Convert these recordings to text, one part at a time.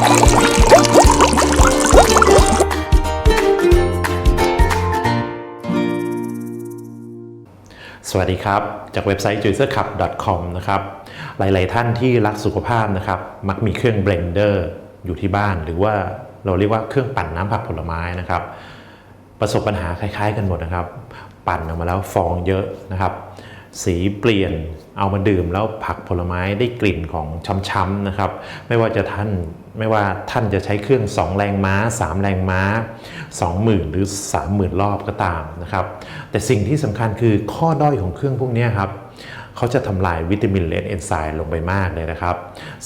สวัสดีครับ จากเว็บไซต์ juicercup.com นะครับ หลาย ๆ ท่านที่รักสุขภาพนะครับ มักมีเครื่องเบลนเดอร์อยู่ที่บ้าน หรือว่าเราเรียกว่าเครื่องปั่นน้ำผักผลไม้นะครับ ประสบปัญหาคล้าย ๆ กันหมดนะครับ ปั่นออกมาแล้วฟองเยอะนะครับ สีเปลี่ยนเอามาดื่มแล้วผักผลไม้ได้กลิ่นของช้ำๆนะครับ ไม่ว่าจะท่านไม่ว่าท่านจะใช้เครื่อง 2 แรงม้า 3 แรงม้า 20,000 หรือ 30,000 รอบก็ตามนะครับ แต่สิ่งที่สำคัญคือข้อด้อยของเครื่องพวกนี้ครับเขาจะทำลายวิตามินและเอนไซม์ลงไปมากเลยนะครับ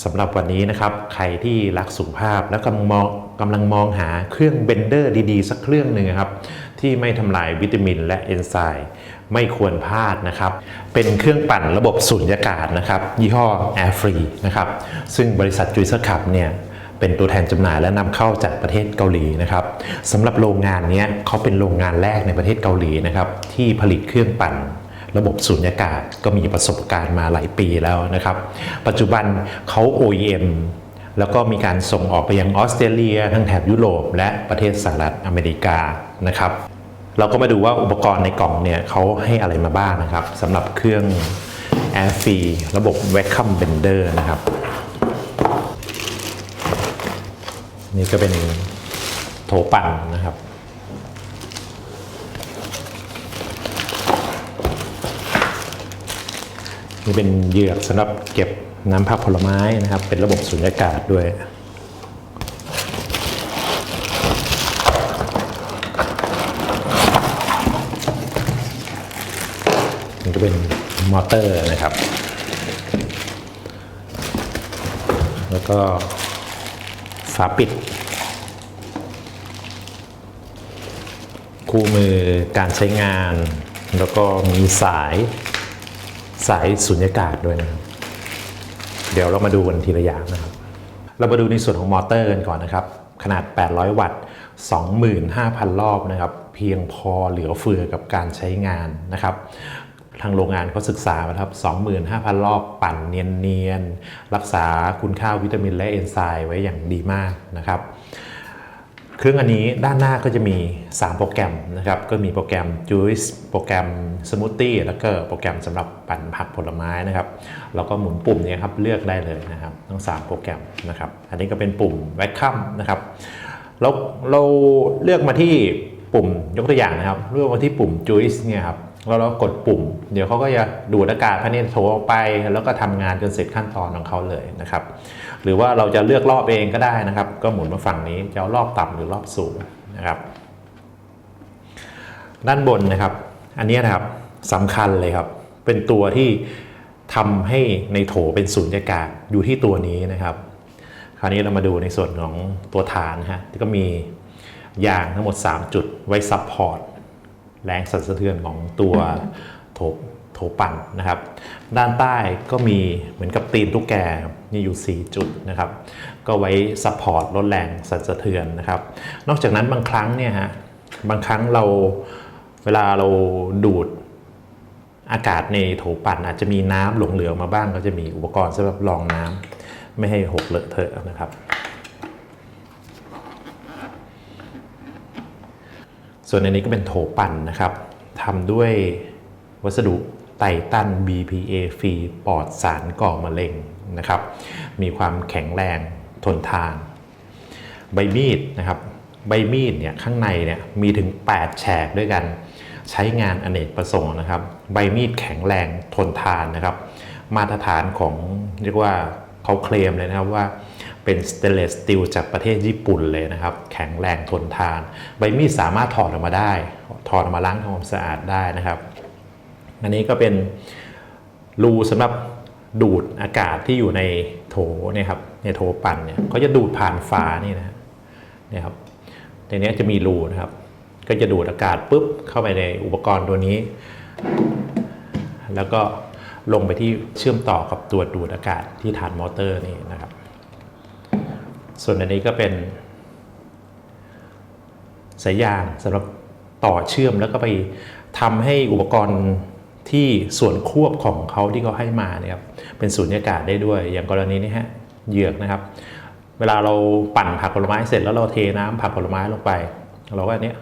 สำหรับวันนี้นะครับใครที่รักสุขภาพและกำลังมองกำลังมองหาเครื่องเบนเดอร์ดีๆ สักเครื่องหนึ่งครับ ที่ไม่ทำลายวิตามินและเอนไซม์ไม่ควรพลาดนะครับ เป็นเครื่องปั่นระบบสุญญากาศนะครับ ยี่ห้อ Air Free นะครับ ซึ่งบริษัทจุยเซอร์คับเนี่ยเป็นตัวแทนจำหน่ายและนำเข้าจากประเทศเกาหลีนะครับสำหรับโรงงานนี้เขาเป็นโรงงานแรกในประเทศเกาหลีนะครับที่ผลิตเครื่องปั่นระบบสุญญากาศก็มีประสบการณ์มาหลายปีแล้วนะครับ ปัจจุบันเขา OEM แล้วก็มีการส่งออกไปยังออสเตรเลีย ทั้งแถบยุโรป และประเทศสหรัฐอเมริกานะครับ เราก็มาดูว่าอุปกรณ์ในกล่องเนี่ยเขาให้อะไรมาบ้างนะครับสำหรับเครื่อง Air f r e e ระบบ Vacuum Bender นะครับ นี่ก็เป็นโถปั่นนะครับ นี่เป็นเหยือกสำหรับเก็บน้ำผักผลไม้นะครับ เป็นระบบสุญญากาศด้วย เป็นมอเตอร์นะครับ แล้วก็ฝาปิด คู่มือการใช้งาน แล้วก็มีสายสายสุญญากาศด้วยนะครับ เดี๋ยวเรามาดูกันทีละอย่างนะครับ เรามาดูในส่วนของมอเตอร์กันก่อนนะครับ ขนาด 800 วัตต์ 25,000 รอบนะครับ เพียงพอเหลือเฟือกับการใช้งานนะครับ ทางโรงงานเขาศึกษามาครับ 25,000 รอบปั่นเนียนๆ รักษาคุณค่าวิตามินและเอนไซม์ไว้อย่างดีมากนะครับ เครื่องอันนี้ด้านหน้าก็จะมี 3 โปรแกรมนะครับ ก็มีโปรแกรม Juice โปรแกรม Smoothie แล้วก็โปรแกรมสำหรับปั่นผักผลไม้นะครับ แล้วก็หมุนปุ่มนี้ครับเลือกได้เลยนะครับ ทั้ง 3 โปรแกรมนะครับ อันนี้ก็เป็นปุ่ม Vacuum นะครับเราเราเลือกมาที่ปุ่มยกตัวอย่างนะครับ เลือกมาที่ปุ่ม Juice เนี่ยครับ แล้วเรากดปุ่ม เดี๋ยวเขาก็จะดูดอากาศภายในโถออกไป แล้วก็ทำงานจนเสร็จขั้นตอนของเขาเลยนะครับ หรือว่าเราจะเลือกรอบเองก็ได้นะครับ ก็หมุนมาฝั่งนี้จะเอารอบต่ำหรือรอบสูงนะครับ ด้านบนนะครับ อันนี้นะครับสำคัญเลยครับ เป็นตัวที่ทำให้ในโถเป็นศูนยากาศอยู่ที่ตัวนี้นะครับ คราวนี้เรามาดูในส่วนของตัวฐานนะฮะที่ก็มียางทั้งหมด 3 จุดไว้ซับพอร์ต แรงสั่นสะเทือนของตัวโถโถปั่นนะครับ ด้านใต้ก็มีเหมือนกับตีนตุ๊กแกนี่อยู่ 4 จุดนะครับ ก็ไว้ซัพพอร์ตลดแรงสั่นสะเทือนนะครับ นอกจากนั้นบางครั้งเนี่ยฮะบางครั้งเราเวลาเราดูดอากาศในโถปั่นอาจจะมีน้ำหลงเหลือมาบ้างก็จะมีอุปกรณ์สำหรับรองน้ำไม่ให้หกเลอะเทอะนะครับ ส่วนอันนี้ก็เป็นโถปั่นนะครับทำด้วยวัสดุไททัน BPA ฟรีปลอดสารก่อมะเร็งนะครับ มีความแข็งแรงทนทาน ใบมีดนะครับ ใบมีดเนี่ยข้างในเนี่ยมีถึง 8 แฉกด้วยกันใช้งานอเนกประสงค์นะครับ ใบมีดแข็งแรงทนทานนะครับ มาตรฐานของเรียกว่าเขาเคลมเลยนะครับว่า เป็นสเตนเลสสตีลจากประเทศญี่ปุ่นเลยนะครับ แข็งแรงทนทาน ใบมีดสามารถถอดออกมาได้ ถอดออกมาล้างทำความสะอาดได้นะครับ อันนี้ก็เป็นรูสำหรับดูดอากาศที่อยู่ในโถเนี่ยครับในโถปั่นเนี่ยเขาจะดูดผ่านฝานี่นะเนี่ยครับในนี้จะมีรูนะครับ ก็จะดูดอากาศปุ๊บเข้าไปในอุปกรณ์ตัวนี้ แล้วก็ลงไปที่เชื่อมต่อกับตัวดูดอากาศที่ฐานมอเตอร์นี่นะครับ ส่วนอันนี้ก็เป็นสายยางสำหรับต่อเชื่อมแล้วก็ไปทำให้อุปกรณ์ที่ส่วนควบของเขาที่เขาให้มาเนี่ยครับเป็นสูญญากาศได้ด้วย อย่างกรณีนี้ฮะเหยือกนะครับ เวลาเราปั่นผักผลไม้เสร็จแล้วเราเทน้ำผักผลไม้ลงไป เราก็อันเนี้ย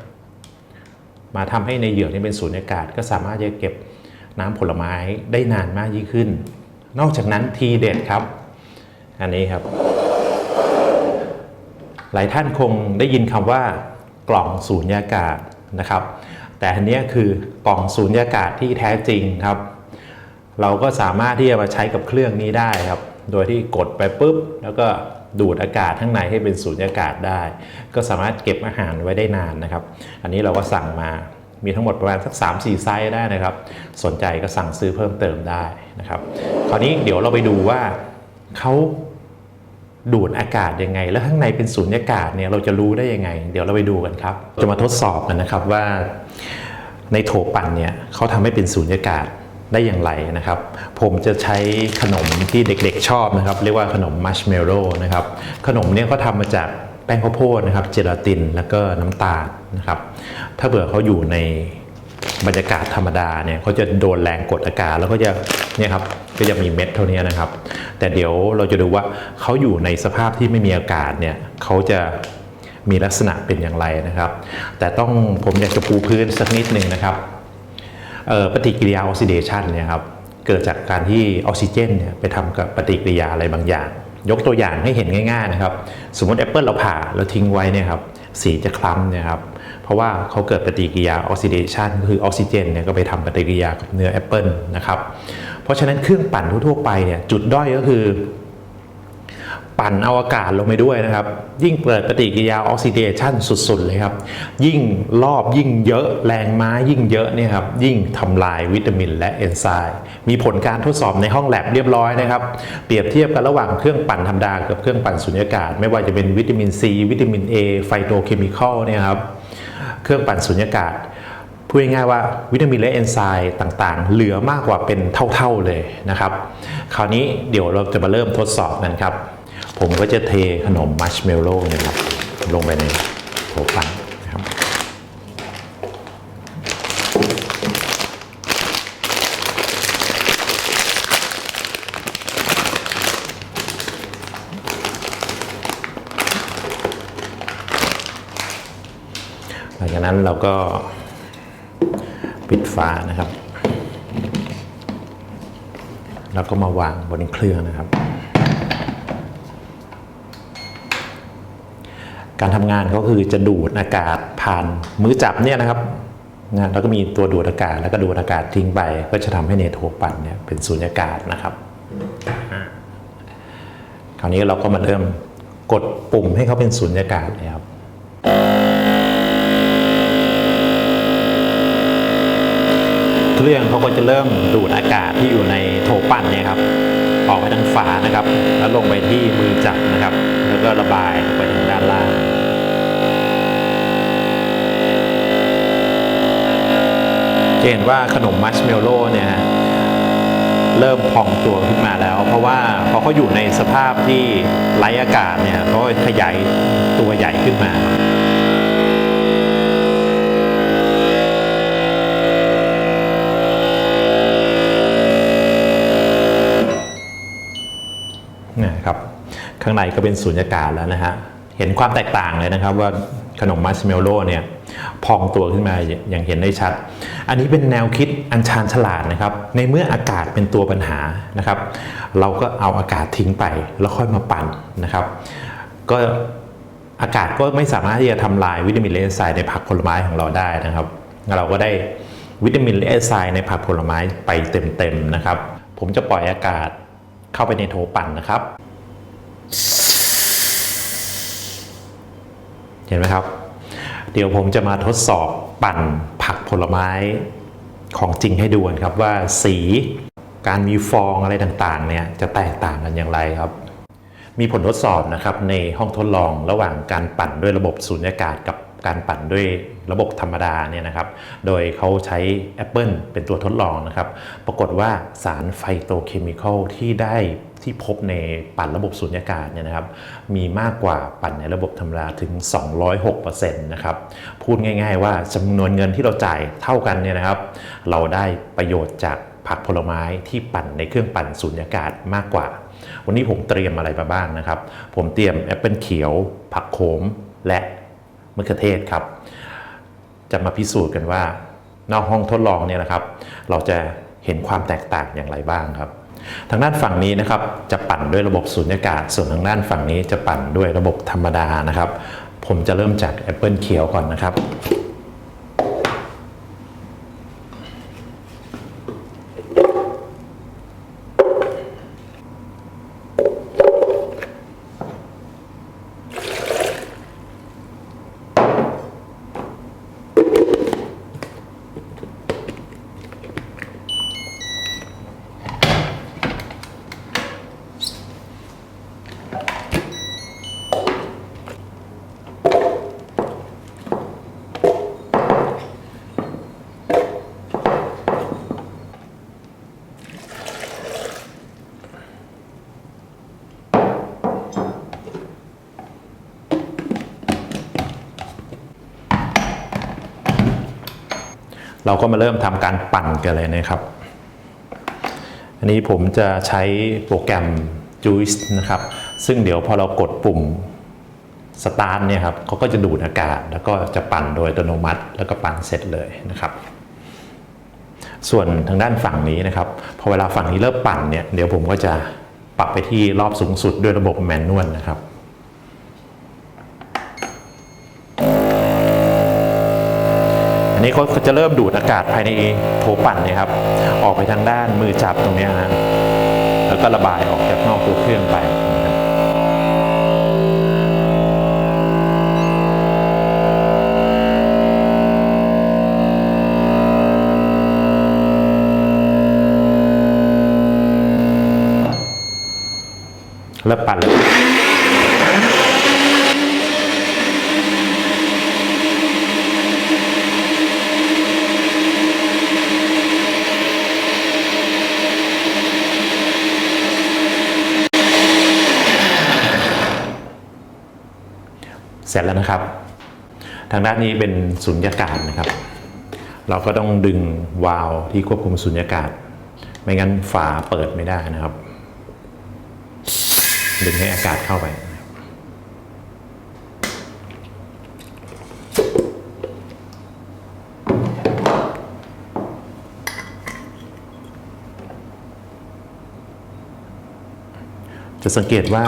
มาทำให้ในเหยือกนี้เป็นสูญญากาศ ก็สามารถจะเก็บน้ำผลไม้ได้นานมากยิ่งขึ้น นอกจากนั้นทีเด็ดครับ อันนี้ครับ หลายท่านคงได้ยินคำว่ากล่องสูญญากาศนะครับ แต่อันนี้คือกล่องสูญญากาศที่แท้จริงครับ เราก็สามารถที่จะมาใช้กับเครื่องนี้ได้ครับ โดยที่กดไปปุ๊บ แล้วก็ดูดอากาศข้างในให้เป็นสูญญากาศได้ ก็สามารถเก็บอาหารไว้ได้นานนะครับ อันนี้เราก็สั่งมามีทั้งหมดประมาณสัก 3-4 ไซส์ได้นะครับ สนใจก็สั่งซื้อเพิ่มเติมได้นะครับ คราวนี้เดี๋ยวเราไปดูว่าเขา ดูดอากาศยังไง แล้วข้างในเป็นสูญญากาศเนี่ยเราจะรู้ได้ยังไง เดี๋ยวเราไปดูกันครับ จะมาทดสอบกันนะครับว่าในโถปั่นเนี่ยเขาทำให้เป็นสูญญากาศได้อย่างไรนะครับ ผมจะใช้ขนมที่เด็กๆชอบนะครับ เรียกว่าขนมมัชเมลโล่นะครับ ขนมเนี่ยเขาทำมาจากแป้งข้าวโพดนะครับ เจลาตินแล้วก็น้ำตาลนะครับ ถ้าเผื่อเขาอยู่ใน บรรยากาศธรรมดาเนี่ยเขาจะโดนแรงกดอากาศแล้วก็จะเนี่ยครับก็จะมีเม็ดเท่านี้นะครับ แต่เดี๋ยวเราจะดูว่าเขาอยู่ในสภาพที่ไม่มีอากาศเนี่ยเขาจะมีลักษณะเป็นอย่างไรนะครับ แต่ต้องผมอยากจะปูพื้นสักนิดหนึ่งนะครับปฏิกิริยาออกซิเดชันเนี่ยครับเกิดจากการที่ออกซิเจนเนี่ยไปทำกับปฏิกิริยาอะไรบางอย่าง ยกตัวอย่างให้เห็นง่าย ๆนะครับ สมมติแอปเปิลเราผ่าแล้วทิ้งไว้เนี่ยครับสีจะคล้ำเนี่ยครับ เพราะว่าเขาเกิดปฏิกิริยาออกซิเดชันคือออกซิเจนเนี่ยก็ไปทำปฏิกิริยากับเนื้อแอปเปิลนะครับเพราะฉะนั้นเครื่องปั่นทั่วไปเนี่ยจุดด้อยก็คือ ปั่นเอาอากาศลงไปด้วยนะครับ ยิ่งเปิดปฏิกิริยาออกซิเดชันสุดๆเลยครับ ยิ่งรอบยิ่งเยอะแรงม้ายิ่งเยอะเนี่ยครับยิ่งทำลายวิตามินและเอนไซม์มีผลการทดสอบในห้องแลบเรียบร้อยนะครับ เปรียบเทียบกันระหว่างเครื่องปั่นธรรมดากับเครื่องปั่นสุญญากาศ ไม่ว่าจะเป็นวิตามินซีวิตามิน A ไฟโตเคมีคอลเนี่ยครับ เครื่องปั่นสุญญากาศพูดง่ายๆว่าวิตามินและเอนไซม์ต่างๆ เหลือมากกว่าเป็นเท่าๆเลยนะครับ คราวนี้เดี๋ยวเราจะมาเริ่มทดสอบกันครับ ผมก็จะเทขนมมัชเมลโล่เนี่ยครับลงไปในโถปั่นนะครับ ห ลังจากนั้นเราก็ปิดฝานะครับ แล้วก็มาวางบนเครื่องนะครับ การทำงานก็คือจะดูดอากาศผ่านมือจับเนี่ยนะครับนะแล้วก็มีตัวดูดอากาศแล้วก็ดูดอากาศทิ้งไป ก็จะทำให้ในโถปั่นเนี่ยเป็นสูญญากาศนะครับ คราวนี้เราก็มาเริ่มกดปุ่มให้เขาเป็นสูญญากาศเลยครับ เครื่องเขาก็จะเริ่มดูดอากาศที่อยู่ในโถปั่นเนี่ยครับออกไปทางฝานะครับ แล้วลงไปที่มือจับนะครับ แล้วก็ระบายไปทางด้านล่างจะเห็นว่าขนมมัชเมลโล่เนี่ยเริ่มพองตัวขึ้นมาแล้ว เพราะว่าพอเขาอยู่ในสภาพที่ไร้อากาศเนี่ยเขาขยายตัวใหญ่ขึ้นมา ข้างในก็เป็นสูญญากาศแล้วนะฮะ เห็นความแตกต่างเลยนะครับว่าขนมมัชเมลโล่เนี่ยพองตัวขึ้นมาอย่างเห็นได้ชัด อันนี้เป็นแนวคิดอันชาญฉลาดนะครับ ในเมื่ออากาศเป็นตัวปัญหานะครับ เราก็เอาอากาศทิ้งไปแล้วค่อยมาปั่นนะครับ ก็อากาศก็ไม่สามารถที่จะทำลายวิตามินและเอนไซในผักผลไม้ของเราได้นะครับ เราก็ได้วิตามินและเอนไซในผักผลไม้ไปเต็มๆนะครับ ผมจะปล่อยอากาศเข้าไปในโถปั่นนะครับ เห็นไหมครับ เดี๋ยวผมจะมาทดสอบปั่นผักผลไม้ของจริงให้ดูนครับว่าสีการมีฟองอะไรต่างๆเนี่ยจะแตกต่างกันอย่างไรครับ มีผลทดสอบนะครับในห้องทดลองระหว่างการปั่นด้วยระบบสูญญากาศกับการปั่นด้วยระบบธรรมดาเนี่ยนะครับ โดยเขาใช้แอปเปิลเป็นตัวทดลองนะครับ ปรากฏว่าสารไฟโตเคมีคอลที่ได้ ที่พบในปั่นระบบสูญญากาศเนี่ยนะครับมีมากกว่าปั่นในระบบธรรมดาถึง 206%นะครับพูดง่าย ๆ ว่าจำนวนเงินที่เราจ่ายเท่ากันเนี่ยนะครับ เราได้ประโยชน์จากผักผลไม้ที่ปั่นในเครื่องปั่นสูญญากาศมากกว่า วันนี้ผมเตรียมอะไรมาบ้างนะครับ ผมเตรียมแอปเปิลเขียว ผักโขม และมะเขือเทศครับ จะมาพิสูจน์กันว่านอกห้องทดลองเนี่ยนะครับ เราจะเห็นความแตกต่างอย่างไรบ้างครับ ทางด้านฝั่งนี้นะครับจะปั่นด้วยระบบสูญญากาศ ส่วนทางด้านฝั่งนี้จะปั่นด้วยระบบธรรมดานะครับ ผมจะเริ่มจากแอปเปิลเขียวก่อนนะครับ เราก็มาเริ่มทำการปั่นกันเลยนะครับ อันนี้ผมจะใช้โปรแกรม Juice นะครับ ซึ่งเดี๋ยวพอเรากดปุ่ม Start เนี่ยครับเขาก็จะดูดอากาศ แล้วก็จะปั่นโดยอัตโนมัติ แล้วก็ปั่นเสร็จเลยนะครับส่วนทางด้านฝั่งนี้นะครับ พอเวลาฝั่งนี้เริ่มปั่นเนี่ย เดี๋ยวผมก็จะปรับไปที่รอบสูงสุดด้วยระบบแมนนวลนะครับ นี้เขาจะเริ่มดูดอากาศภายในโถปั่นเนี่ยครับ ออกไปทางด้านมือจับตรงนี้นะแล้วก็ระบายออกจากนอกตัวเครื่องไปนะครับเริ่มปั่นเลย เสร็จแล้วนะครับ ทางด้านนี้เป็นสุญญากาศนะครับ เราก็ต้องดึงวาล์วที่ควบคุมสุญญากาศ ไม่งั้นฝาเปิดไม่ได้นะครับ ดึงให้อากาศเข้าไปจะสังเกตว่า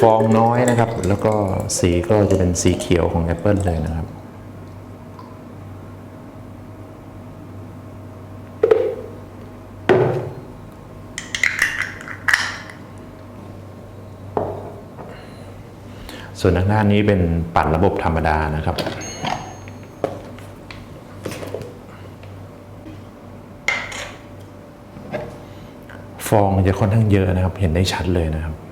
ฟองน้อยนะครับ แล้วก็สีก็จะเป็นสีเขียวของแอปเปิลเลยนะครับส่วนทางด้านนี้เป็นปั่นระบบธรรมดานะครับ ฟองจะค่อนข้างเยอะนะครับ เห็นได้ชัดเลยนะครับ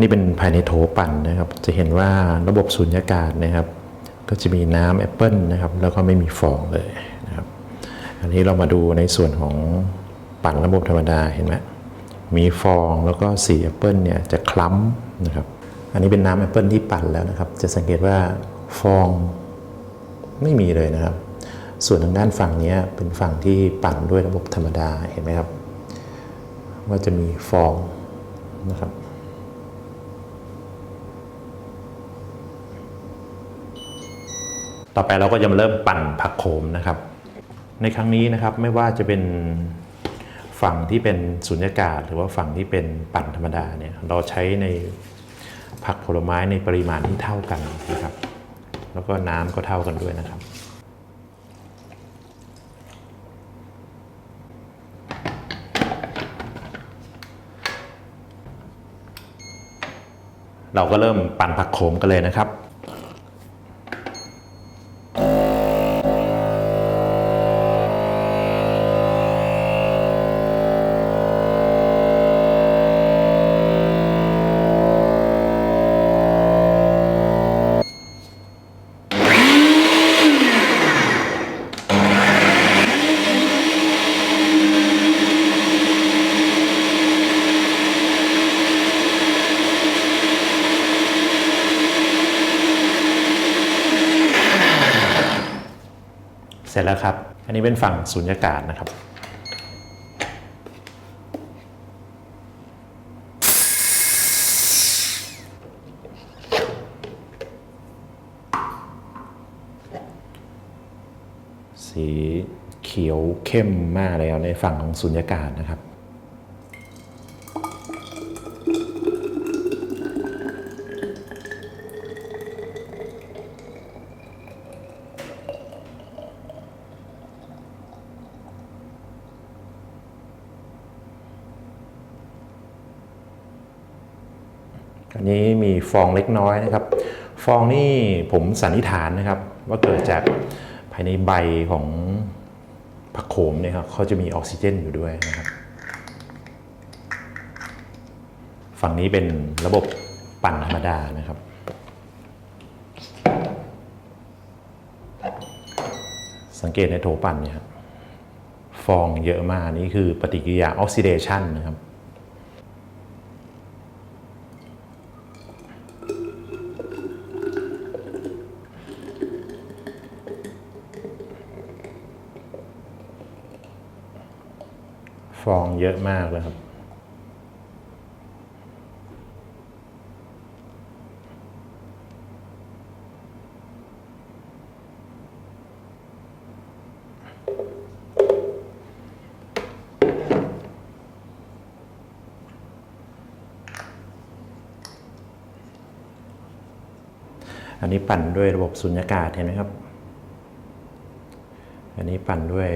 นี่เป็นภายในโถปั่นนะครับ จะเห็นว่าระบบสูญญากาศนะครับ ก็จะมีน้ำแอปเปิลนะครับ แล้วก็ไม่มีฟองเลยนะครับ อันนี้เรามาดูในส่วนของปั่นระบบธรรมดาเห็นไหมมีฟองแล้วก็สีแอปเปิลเนี่ยจะคล้ำนะครับ อันนี้เป็นน้ำแอปเปิลที่ปั่นแล้วนะครับ จะสังเกตว่าฟองไม่มีเลยนะครับ ส่วนทางด้านฝั่งนี้เป็นฝั่งที่ปั่นด้วยระบบธรรมดาเห็นไหมครับ ว่าจะมีฟองนะครับ ต่อไปเราก็จะมาเริ่มปั่นผักโขมนะครับ ในครั้งนี้นะครับไม่ว่าจะเป็นฝั่งที่เป็นสุญญากาศ หรือว่าฝั่งที่เป็นปั่นธรรมดาเนี่ยเราใช้ในผักผลไม้ในปริมาณที่เท่ากันนะครับ แล้วก็น้ำก็เท่ากันด้วยนะครับเราก็เริ่มปั่นผักโขมกันเลยนะครับ สร็จแล้วครับ อันนี้เป็นฝั่งสุญญากาศนะครับ สีเขียวเข้มมากเลยครับในฝั่งของสุญญากาศนะครับ อันนี้มีฟองเล็กน้อยนะครับ ฟองนี่ผมสันนิษฐานนะครับ ว่าเกิดจากภายในใบของผักโขมเนี่ยครับเขาจะมีออกซิเจนอยู่ด้วยนะครับ ฝั่งนี้เป็นระบบปั่นธรรมดานะครับ สังเกตในโถปั่นเนี่ยฟองเยอะมากนี่คือปฏิกิริยาออกซิเดชันนะครับ ฟองเยอะมากเลยครับอันนี้ปั่นด้วยระบบสุญญากาศเห็นไหมครับ อันนี้ปั่นด้วย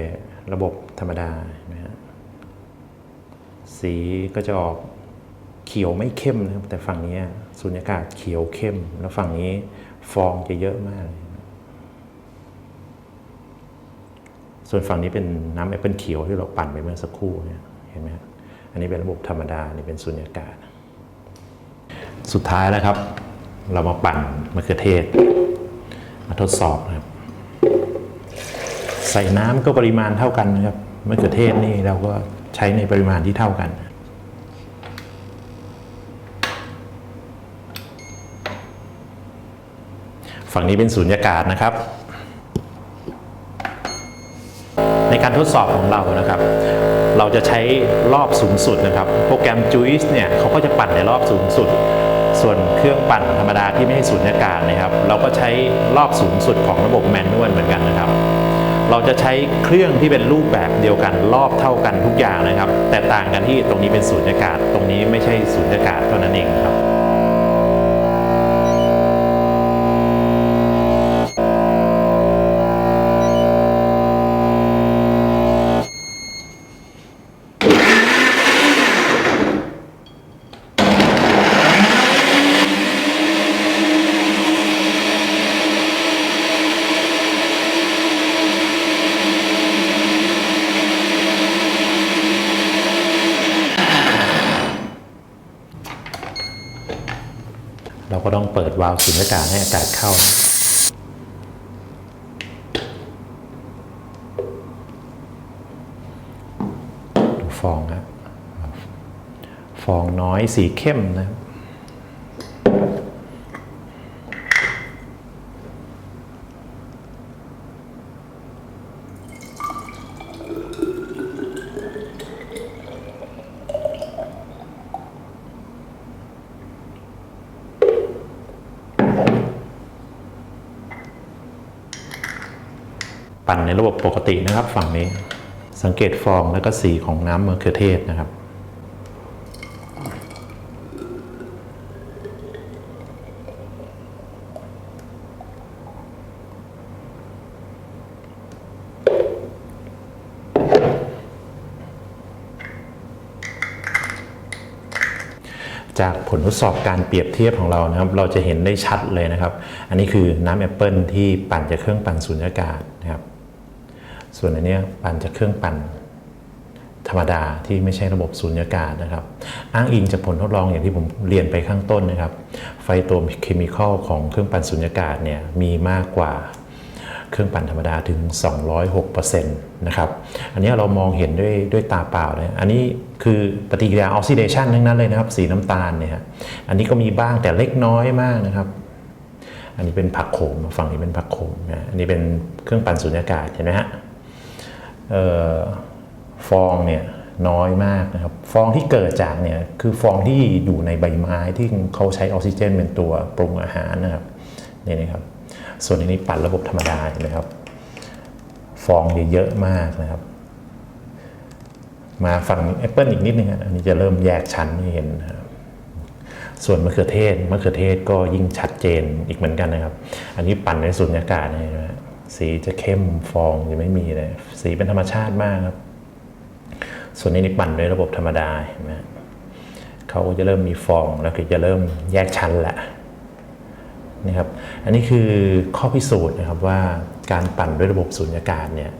ระบบธรรมดานไหมฮะ สีก็จะออกเขียวไม่เข้มนะครับ แต่ฝั่งนี้สุญญากาศเขียวเข้ม แล้วฝั่งนี้ฟองจะเยอะมาก ส่วนฝั่งนี้เป็นน้ำแอปเปิลเขียวที่เราปั่นไปเมื่อสักครู่เนี่ยเห็นไหมครับอันนี้เป็นระบบธรรมดานี่เป็นสุญญากาศ สุดท้ายแล้วครับ เรามาปั่นมะเขือเทศ มาทดสอบนะครับ ใส่น้ำก็ปริมาณเท่ากันนะครับมะเขือเทศนี่เราก็ ใช้ในปริมาณที่เท่ากัน ฝั่งนี้เป็นสูญญากาศนะครับ ในการทดสอบของเรานะครับ เราจะใช้รอบสูงสุดนะครับ โปรแกรม Juice เนี่ยเขาก็จะปั่นในรอบสูงสุดส่วนเครื่องปั่นธรรมดาที่ไม่ให้สูญญากาศนะครับ เราก็ใช้รอบสูงสุดของระบบแมนนวลเหมือนกันนะครับ เราจะใช้เครื่องที่เป็นรูปแบบเดียวกันรอบเท่ากันทุกอย่างนะครับ แต่ต่างกันที่ตรงนี้เป็นสูญอากาศ ตรงนี้ไม่ใช่สูญอากาศเท่านั้นเองครับ วาล์วสูญญากาศให้อากาศเข้า ดูฟองครับฟองน้อยสีเข้มนะครับ ปั่นในระบบปกตินะครับ ฝั่งนี้สังเกตฟองแล้วก็สีของน้ำมะเขือเทศนะครับ จากผลทดสอบการเปรียบเทียบของเรานะครับ เราจะเห็นได้ชัดเลยนะครับ อันนี้คือน้ำแอปเปิลที่ปั่นจากเครื่องปั่นสูญญากาศ ส่วนอันนี้ปั่นจากเครื่องปั่นธรรมดาที่ไม่ใช่ระบบสูญญากาศนะครับ อ้างอิงจากผลทดลองอย่างที่ผมเรียนไปข้างต้นนะครับ ไฟโตเคมีคอลของเครื่องปั่นสูญญากาศเนี่ยมีมากกว่าเครื่องปั่นธรรมดาถึง 206%นะครับ อันนี้เรามองเห็นด้วยด้วยตาเปล่าเลย อันนี้คือปฏิกิริยาออกซิเดชันทั้งนั้นเลยนะครับ สีน้ำตาลเนี่ยอันนี้ก็มีบ้างแต่เล็กน้อยมากนะครับ อันนี้เป็นผักโขมฝั่งนี้เป็นผักโขมนะ อันนี้เป็นเครื่องปั่นสูญญากาศเห็นไหมฮะ ฟองเนี่ยน้อยมากนะครับ ฟองที่เกิดจากเนี่ยคือฟองที่อยู่ในใบไม้ที่เขาใช้ออกซิเจนเป็นตัวปรุงอาหารนะครับนี่นะครับ ส่วนอันนี้ปั่นระบบธรรมดาเห็นไหมครับ ฟองเยอะมากนะครับ มาฝั่งแอปเปิลอีกนิดนึงอะอันนี้จะเริ่มแยกชั้นให้เห็นนะครับส่วนมะเขือเทศมะเขือเทศก็ยิ่งชัดเจนอีกเหมือนกันนะครับ อันนี้ปั่นในสุญญากาศนะฮะ สีจะเข้มฟองจะไม่มีเลยสีเป็นธรรมชาติมากครับ ส่วนนี้นี่ปั่นด้วยระบบธรรมดาเห็นไหมเขาก็จะเริ่มมีฟองแล้วก็จะเริ่มแยกชั้นแหละนะครับอันนี้คือข้อพิสูจน์นะครับว่าการปั่นด้วยระบบสุญญากาศเนี่ย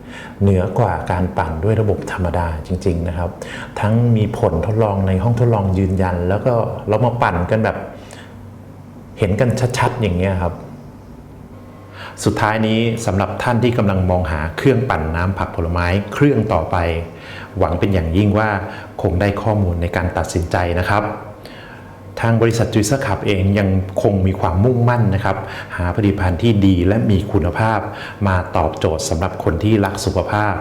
เหนือกว่าการปั่นด้วยระบบธรรมดาจริง ๆนะครับ ทั้งมีผลทดลองในห้องทดลองยืนยัน แล้วก็เรามาปั่นกันแบบเห็นกันชัดๆอย่างเงี้ยครับ สุดท้ายนี้สำหรับท่านที่กำลังมองหาเครื่องปั่นน้ำผักผลไม้เครื่องต่อไป หวังเป็นอย่างยิ่งว่าคงได้ข้อมูลในการตัดสินใจนะครับ ทางบริษัทจุยเซอร์ขับเองยังคงมีความมุ่งมั่นนะครับ หาผลิตภัณฑ์ที่ดีและมีคุณภาพ มาตอบโจทย์สำหรับคนที่รักสุขภาพ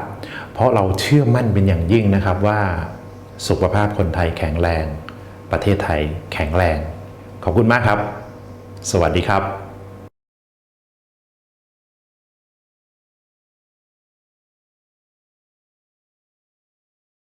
เพราะเราเชื่อมั่นเป็นอย่างยิ่งนะครับว่า สุขภาพคนไทยแข็งแรง ประเทศไทยแข็งแรง ขอบคุณมากครับ สวัสดีครับ